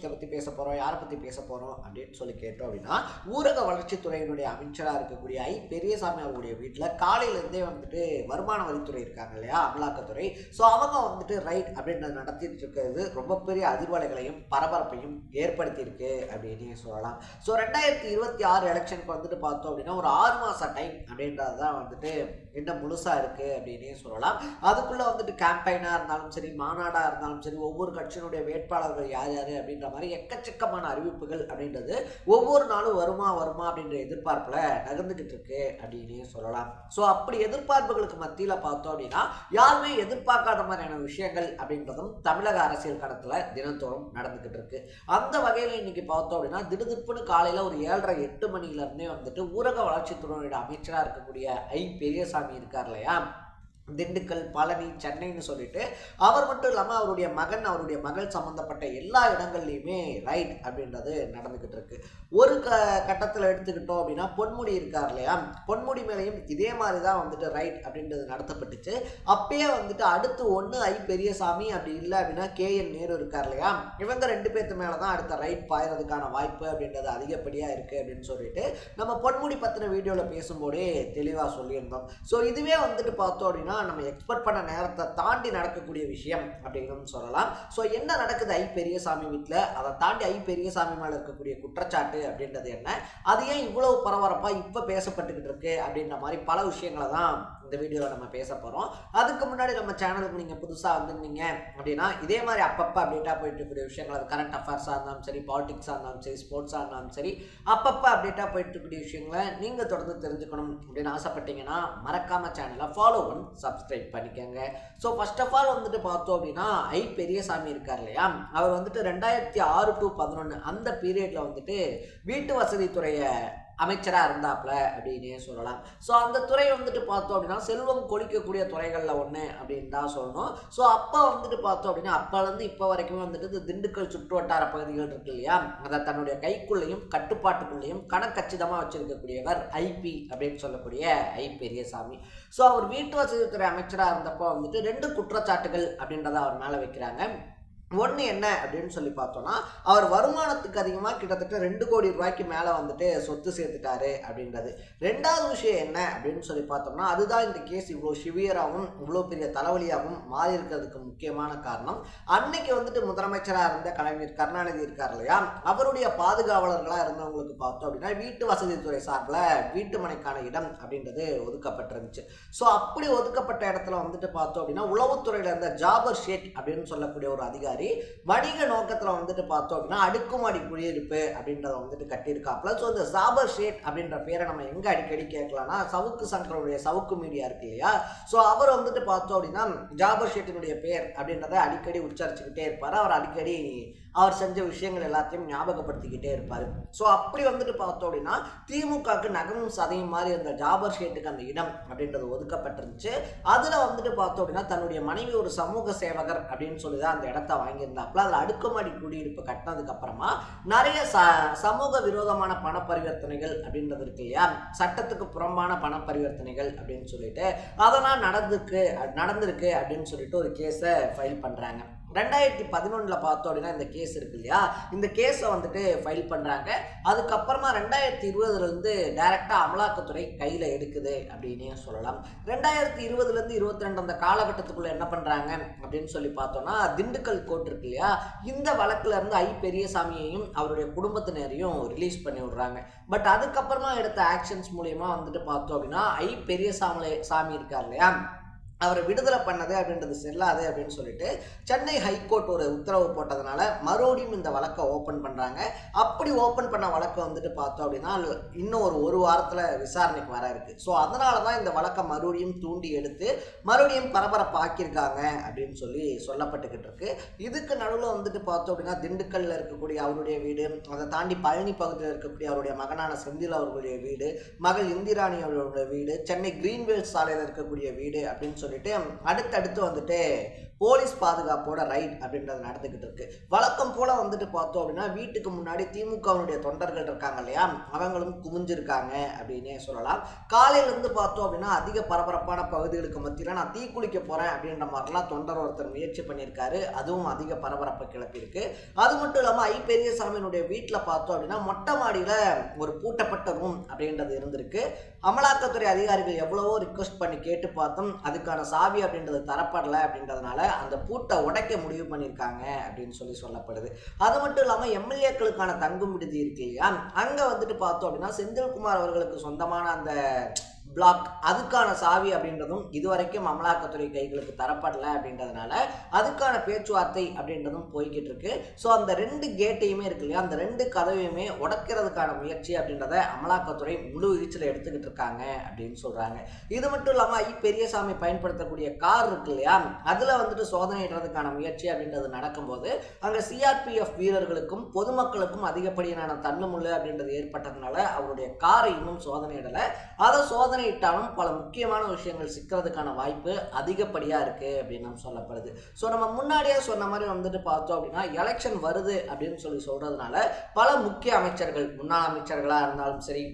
விஷயத்தை பற்றி பேச போகிறோம் யாரை பற்றி பேச போகிறோம் அப்படின்னு சொல்லி கேட்டோம் அப்படின்னா ஊரக வளர்ச்சித்துறையினுடைய அமைச்சராக இருக்கக்கூடிய ஐ. பெரியசாமி அவருடைய வீட்டில் காலையிலேருந்தே வந்துட்டு வருமான வரித்துறை இருக்காங்க இல்லையா அமலாக்கத்துறை. ஸோ அவங்க வந்துட்டு ரைட் அப்படின்றது நடத்திட்டு இருக்கிறது ரொம்ப பெரிய அதிர்வலைகளையும் பரபரப்பையும் ஏற்படுத்தியிருக்கு அப்படின்னு சொல்லலாம். ஸோ ரெண்டாயிரத்தி இருபத்தி ஆறு எலெக்ஷனுக்கு வந்துட்டு பார்த்தோம் அப்படின்னா ஒரு ஆறு மாதம் டைம் அப்படின்றது தான் வந்துட்டு இன்னும் முழுசாக இருக்குது அப்படின்னே சொல்லலாம். அதுக்குள்ளே வந்துட்டு கேம்பெயினாக இருந்தாலும் சரி மாநாடாக இருந்தாலும் சரி ஒவ்வொரு கட்சியினுடைய வேட்பாளர்கள் யார் யார் அப்படின்ற மாதிரி எக்கச்சக்கமான அறிவிப்புகள் அப்படின்றது ஒவ்வொரு நாளும் வருமா வருமா அப்படின்ற எதிர்பார்ப்பில் நகர்ந்துக்கிட்டு இருக்கு அப்படின்னே சொல்லலாம். ஸோ அப்படி எதிர்பார்ப்புகளுக்கு மத்தியில் பார்த்தோம் அப்படின்னா யாருமே எதிர்பார்க்காத மாதிரியான விஷயங்கள் அப்படின்றதும் தமிழக அரசியல் கடத்தில் தினத்தோறும் நடந்துக்கிட்டு இருக்கு. அந்த வகையில் இன்னைக்கு பார்த்தோம் அப்படின்னா திடுதிப்புன்னு காலையில் ஒரு ஏழரை எட்டு மணிலேருந்தே வந்துட்டு ஊரக வளர்ச்சித்துறையோட அமைச்சராக இருக்கக்கூடிய ஐ பெரியசாமி இருக்கார் இல்லையா? திண்டுக்கல் பழனி சென்னைன்னு சொல்லிட்டு அவர் மட்டும் இல்லாமல் அவருடைய மகன் அவருடைய மகள் சம்மந்தப்பட்ட எல்லா இடங்கள்லையுமே ரைட் அப்படின்றது நடந்துக்கிட்டு இருக்கு. ஒரு க கட்டத்தில் எடுத்துக்கிட்டோம் அப்படின்னா பொன்முடி இருக்கார் இல்லையா? பொன்முடி மேலேயும் இதே மாதிரி தான் வந்துட்டு ரைட் அப்படின்றது நடத்தப்பட்டுச்சு. அப்பயே வந்துட்டு அடுத்து ஒன்று ஐ பெரியசாமி அப்படி இல்லை அப்படின்னா கே என் நேரு இருக்கார் இல்லையா? இவங்க ரெண்டு பேர்த்து மேலே தான் அடுத்த ரைட் பாயறதுக்கான வாய்ப்பு அப்படின்றது அதிகப்படியாக இருக்குது அப்படின்னு சொல்லிட்டு நம்ம பொன்முடி பற்றின வீடியோவில் பேசும்போதே தெளிவாக சொல்லியிருந்தோம். ஸோ இதுவே வந்துட்டு பார்த்தோம் அப்படின்னா நம்ம எக்ஸ்பெக்ட் பண்ண நேரத்தை தாண்டி நடக்கக்கூடிய விஷயம் அப்படின்னு சொல்லலாம். ஸோ என்ன நடக்குது ஐ பெரியசாமி வீட்டில் அதை தாண்டி ஐ பெரியசாமி மேலே இருக்கக்கூடிய குற்றச்சாட்டு அப்படின்றது என்ன? அது ஏன் இவ்வளவு பரபரப்பாக இப்போ பேசப்பட்டுக்கிட்டு இருக்கு அப்படின்ற மாதிரி பல விஷயங்களை தான் இந்த வீடியோவில் நம்ம பேச போகிறோம் அதுக்கு முன்னாடி நம்ம சேனலுக்கு நீங்கள் புதுசாக வந்திருந்தீங்க அப்படின்னா இதே மாதிரி அப்பப்போ அப்டேட்டாக போயிட்டு இருக்கக்கூடிய விஷயங்கள் அது கரண்ட் அஃபேர்ஸாக இருந்தாலும் சரி பாலிடிக்ஸாக இருந்தாலும் சரி ஸ்போர்ட்ஸாக இருந்தாலும் சரி அப்பப்போ அப்டேட்டாக போயிட்டு இருக்கக்கூடிய விஷயங்களை நீங்கள் தொடர்ந்து தெரிஞ்சுக்கணும் அப்படின்னு ஆசைப்பட்டீங்கன்னா மறக்காம சேனலை ஃபாலோ பண்ணி சப்ஸ்கிரைப் பண்ணிக்கோங்க. ஸோ ஃபர்ஸ்ட் ஆஃப் ஆல் வந்துட்டு பார்த்தோம் அப்படின்னா ஐ பெரியசாமி இருக்கார் இல்லையா? அவர் வந்துட்டு ரெண்டாயிரத்தி ஆறு டு பதினொன்று அந்த பீரியடில் வந்துட்டு வீட்டு வசதித்துறையை அமைச்சராக இருந்தாப்புல அப்படின்னே சொல்லலாம். ஸோ அந்த துறை வந்துட்டு பார்த்தோம் அப்படின்னா செல்வம் கொளிக்கக்கூடிய துறைகளில் ஒன்று அப்படின்னு தான் சொல்லணும். ஸோ அப்போ வந்துட்டு பார்த்தோம் அப்படின்னா அப்போலேருந்து இப்போ வரைக்குமே வந்துட்டு இந்த திண்டுக்கல் சுற்று வட்டார பகுதிகள் இருக்கு இல்லையா? அதை தன்னுடைய கைக்குள்ளேயும் கட்டுப்பாட்டுக்குள்ளேயும் கணக்கச்சிதமாக வச்சிருக்கக்கூடியவர் ஐபி அப்படின்னு சொல்லக்கூடிய ஐ பெரியசாமி. ஸோ அவர் வீட்டு வசதித்துறை அமைச்சராக இருந்தப்போ வந்துட்டு ரெண்டு குற்றச்சாட்டுகள் அப்படின்றத அவர் மேலே வைக்கிறாங்க. ஒன்று என்ன அப்படின்னு சொல்லி பார்த்தோம்னா அவர் வருமானத்துக்கு அதிகமாக கிட்டத்தட்ட ரெண்டு கோடி ரூபாய்க்கு மேலே வந்துட்டு சொத்து சேர்த்துட்டாரு அப்படின்றது. ரெண்டாவது விஷயம் என்ன அப்படின்னு சொல்லி பார்த்தோம்னா அதுதான் இந்த கேஸ் இவ்வளோ சிவியராகவும் இவ்வளோ பெரிய தலைவலியாகவும் மாறி இருக்கிறதுக்கு முக்கியமான காரணம். அன்னைக்கு வந்துட்டு முதலமைச்சராக இருந்த கலைஞர் கருணாநிதி இருக்கார் இல்லையா? அவருடைய பாதுகாவலர்களாக இருந்தவங்களுக்கு பார்த்தோம் அப்படின்னா வீட்டு வசதித்துறை சார்பில் வீட்டு மனைக்கான இடம் அப்படின்றது ஒதுக்கப்பட்டிருந்துச்சு. ஸோ அப்படி ஒதுக்கப்பட்ட இடத்துல வந்துட்டு பார்த்தோம் அப்படின்னா உளவுத்துறையில் இருந்த ஜாபர் ஷேட் அப்படின்னு சொல்லக்கூடிய ஒரு அதிகாரி மாதிரி வணிக நோக்கத்தில் வந்துட்டு பார்த்தோம் அப்படின்னா அடுக்குமாடி குடியிருப்பு அப்படின்றத வந்துட்டு கட்டியிருக்காப்புல. ஸோ இந்த சாபர் ஷேட் அப்படின்ற பேரை நம்ம எங்கே அடிக்கடி கேட்கலாம்னா சவுக்கு சங்கருடைய சவுக்கு மீடியா இருக்கு இல்லையா? ஸோ அவர் வந்துட்டு பார்த்தோம் அப்படின்னா ஜாபர் ஷேட்டினுடைய பேர் அப்படின்றத அடிக்கடி உச்சரிச்சுக்கிட்டே இருப்பார். அவர் அடிக்கடி அவர் செஞ்ச விஷயங்கள் எல்லாத்தையும் ஞாபகப்படுத்திக்கிட்டே இருப்பார். ஸோ அப்படி வந்துட்டு பார்த்தோம் அப்படின்னா திமுகவுக்கு நகமும் சதையும் மாதிரி இருந்த ஜாபர் ஷேட்டுக்கு அந்த இடம் அப்படின்றது ஒதுக்கப்பட்டிருந்துச்சு. அதில் வந்துட்டு பார்த்தோம் அப்படின்னா தன்னுடைய மனைவி ஒரு சமூக சேவகர் அப்படின்னு சொல்லி தான் அந்த இடத்த வாங்கியிருந்தாப்புல. அதில் அடுக்குமாடி குடியிருப்பு கட்டினதுக்கு அப்புறமா நிறைய ச சமூக விரோதமான பண பரிவர்த்தனைகள் அப்படின்றது இருக்கு இல்லையா? சட்டத்துக்கு புறம்பான பண பரிவர்த்தனைகள் அப்படின்னு சொல்லிட்டு அதெல்லாம் நடந்துருக்கு நடந்திருக்கு அப்படின்னு சொல்லிட்டு ஒரு கேஸை ஃபைல் பண்ணுறாங்க ரெண்டாயிரத்தி பதினொன்றில் பார்த்தோம் அப்படின்னா இந்த கேஸ் இருக்கு இல்லையா? இந்த கேஸை வந்துட்டு ஃபைல் பண்ணுறாங்க அதுக்கப்புறமா ரெண்டாயிரத்தி இருபதுலேருந்து டைரெக்டாக அமலாக்கத்துறை கையில் எடுக்குது அப்படின்னே சொல்லலாம். ரெண்டாயிரத்தி இருபதுலேருந்து இருபத்தி ரெண்டு அந்த காலகட்டத்துக்குள்ளே என்ன பண்ணுறாங்க அப்படின்னு சொல்லி பார்த்தோம்னா திண்டுக்கல் கோர்ட் இருக்கு இல்லையா? இந்த வழக்கில் இருந்து ஐ பெரியசாமியையும் அவருடைய குடும்பத்தினரையும் ரிலீஸ் பண்ணி விடுறாங்க. பட் அதுக்கப்புறமா எடுத்த ஆக்ஷன்ஸ் மூலியமாக வந்துட்டு பார்த்தோம் அப்படின்னா ஐ பெரியசாமி சாமி இருக்கார் இல்லையா? அவரை விடுதலை பண்ணது அப்படின்றது செல்லாது அப்படின்னு சொல்லிட்டு சென்னை ஹைகோர்ட் ஒரு உத்தரவு போட்டதுனால மறுபடியும் இந்த வழக்கை ஓப்பன் பண்ணுறாங்க அப்படி ஓப்பன் பண்ண வழக்கை வந்துட்டு பார்த்தோம் அப்படின்னா இன்னும் ஒரு ஒரு வாரத்தில் விசாரணைக்கு வர இருக்கு. ஸோ அதனால தான் இந்த வழக்கை மறுபடியும் தூண்டி எடுத்து மறுபடியும் பரபரப்பாக்கியிருக்காங்க அப்படின்னு சொல்லி சொல்லப்பட்டுக்கிட்டு இருக்கு. இதுக்கு நடுவில் வந்துட்டு பார்த்தோம் அப்படின்னா திண்டுக்கல்ல இருக்கக்கூடிய அவருடைய வீடு அதை தாண்டி பழனி பகுதியில் இருக்கக்கூடிய அவருடைய மகனான செந்தில் அவர்களுடைய வீடு மகள் இந்திராணி அவர்களுடைய வீடு சென்னை கிரீன்வேல் சாலையில் இருக்கக்கூடிய வீடு அப்படின்னு சொல்லி சொல்லிட்டு அடுத்தடுத்து வந்துட்டு போலீஸ் பாதுகாப்போட ரைட் அப்படின்றது நடந்துக்கிட்டு இருக்கு. வழக்கம் போல வந்துட்டு பார்த்தோம் அப்படின்னா வீட்டுக்கு முன்னாடி திமுகவினுடைய தொண்டர்கள் இருக்காங்க இல்லையா? அவங்களும் குமிஞ்சிருக்காங்க அப்படின்னே சொல்லலாம். காலையிலேருந்து பார்த்தோம் அப்படின்னா அதிக பரபரப்பான பகுதிகளுக்கு மத்தியில் நான் தீக்குளிக்க போகிறேன் அப்படின்ற மாதிரிலாம் தொண்டர் ஒருத்தர் முயற்சி பண்ணியிருக்காரு. அதுவும் அதிக பரபரப்பை கிளப்பியிருக்கு. அது மட்டும் இல்லாமல் ஐ பெரியசாமியினுடைய வீட்டில் பார்த்தோம் அப்படின்னா மொட்டை மாடியில் ஒரு பூட்டப்பட்ட ரூம் அப்படின்றது இருந்திருக்கு. அமலாக்கத்துறை அதிகாரிகள் எவ்வளவோ ரிக்வஸ்ட் பண்ணி கேட்டு பார்த்தோம். அதுக்கான சாவி அப்படின்றது தரப்படலை அப்படின்றதுனால அந்த பூட்டை உடைக்க முடிவு பண்ணியிருக்காங்க அப்படின்னு சொல்லி சொல்லப்படுது. அது மட்டும் இல்லாமல் எம்எல்ஏக்களுக்கான தங்கும் விடுதி இருக்கு இல்லையா? அங்கே வந்துட்டு பார்த்தோம் அப்படின்னா செந்தில்குமார் அவர்களுக்கு சொந்தமான அந்த பிளாக் அதுக்கான சாவி அப்படின்றதும் இதுவரைக்கும் அமலாக்கத்துறை கைகளுக்கு தரப்படலை அப்படின்றதுனால அதுக்கான பேச்சுவார்த்தை அப்படின்றதும் போய்கிட்டு இருக்கு ஸோ அந்த ரெண்டு கேட்டையுமே இருக்கு இல்லையா? அந்த ரெண்டு கதவையுமே உடைக்கிறதுக்கான முயற்சி அப்படின்றத அமலாக்கத்துறை முழு வீச்சில் எடுத்துக்கிட்டு இருக்காங்க அப்படின்னு சொல்கிறாங்க இது மட்டும் இல்லாமல் ஐ பெரியசாமி பயன்படுத்தக்கூடிய கார் இருக்கு இல்லையா? அதில் வந்துட்டு சோதனையிடுறதுக்கான முயற்சி அப்படின்றது நடக்கும்போது அங்கே சிஆர்பிஎஃப் வீரர்களுக்கும் பொதுமக்களுக்கும் அதிகப்படியான தள்ளுமுள்ளு அப்படின்றது ஏற்பட்டதுனால அவருடைய காரை இன்னும் சோதனையிடலை அதை சோதனை சோதனையிட்டாலும் பல முக்கியமான விஷயங்கள் சிக்கிறதுக்கான வாய்ப்பு அதிகப்படியாக இருக்குது அப்படின்னு நம்ம சொல்லப்படுது. ஸோ நம்ம முன்னாடியே சொன்ன மாதிரி வந்துட்டு பார்த்தோம் அப்படின்னா எலெக்ஷன் வருது அப்படின்னு சொல்லி சொல்கிறதுனால பல முக்கிய அமைச்சர்கள் முன்னாள் அமைச்சர்களாக இருந்தாலும் சரி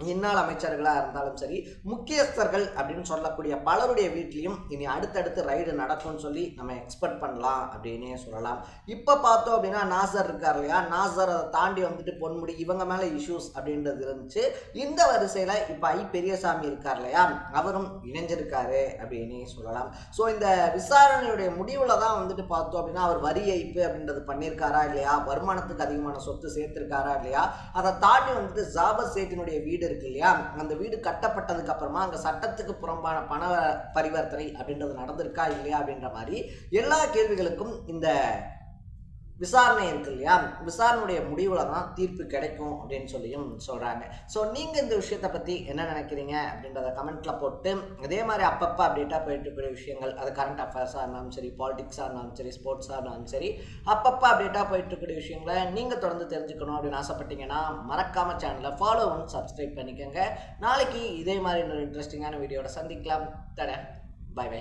இந்நாள் அமைச்சர்களாக இருந்தாலும் சரி முக்கியஸ்தர்கள் அப்படின்னு சொல்லக்கூடிய பலருடைய வீட்லேயும் இனி அடுத்தடுத்து ரைடு நடக்கும்னு சொல்லி நம்ம எக்ஸ்பெக்ட் பண்ணலாம் அப்படின்னே சொல்லலாம். இப்போ பார்த்தோம் அப்படின்னா நாசர் இருக்கார் இல்லையா? நாசர் அதை தாண்டி வந்துட்டு பொன்முடி இவங்க மேலே இஷ்யூஸ் அப்படின்றது இருந்துச்சு. இந்த வரிசையில் இப்போ ஐ பெரியசாமி இருக்கார் இல்லையா? அவரும் இணைஞ்சிருக்காரு அப்படின்னே சொல்லலாம். ஸோ இந்த விசாரணையுடைய முடிவில் தான் வந்துட்டு பார்த்தோம் அப்படின்னா அவர் வரி ஏய்ப்பு அப்படின்றது பண்ணியிருக்காரா இல்லையா? வருமானத்துக்கு அதிகமான சொத்து சேர்த்திருக்காரா இல்லையா? அதை தாண்டி வந்துட்டு ஜாபர் சேட்டினுடைய வீடு இருக்கு இல்லையா? அந்த வீடு கட்டப்பட்டதுக்கு அப்புறமா அங்கே சட்டத்துக்கு புறம்பான பண பரிவர்த்தனை அப்படின்றது நடந்திருக்கா இல்லையா அப்படின்ற மாதிரி எல்லா கேள்விகளுக்கும் இந்த விசாரணை இருக்கு இல்லையா? விசாரணையுடைய முடிவில் தான் தீர்ப்பு கிடைக்கும் அப்படின்னு சொல்லியும் சொல்கிறாங்க ஸோ நீங்கள் இந்த விஷயத்தை பற்றி என்ன நினைக்கிறீங்க அப்படின்றத கமெண்ட்டில் போட்டு அதே மாதிரி அப்பப்போ அப்டேட்டாக போயிட்டு இருக்கக்கூடிய விஷயங்கள் அது கரண்ட் அஃபேர்ஸாக இருந்தாலும் சரி பாலிடிக்ஸாக இருந்தாலும் சரி ஸ்போர்ட்ஸாக இருந்தாலும் சரி அப்பப்போ அப்டேட்டாக போயிட்டு இருக்கக்கூடிய விஷயங்களை நீங்கள் தொடர்ந்து தெரிஞ்சுக்கணும் அப்படின்னு ஆசைப்பட்டீங்கன்னா மறக்காமல் சேனலை ஃபாலோ பண்ணி சப்ஸ்கிரைப் பண்ணிக்கோங்க. நாளைக்கு இதே மாதிரி இன்னொரு இன்ட்ரெஸ்டிங்கான வீடியோட சந்திக்கலாம். தட. By by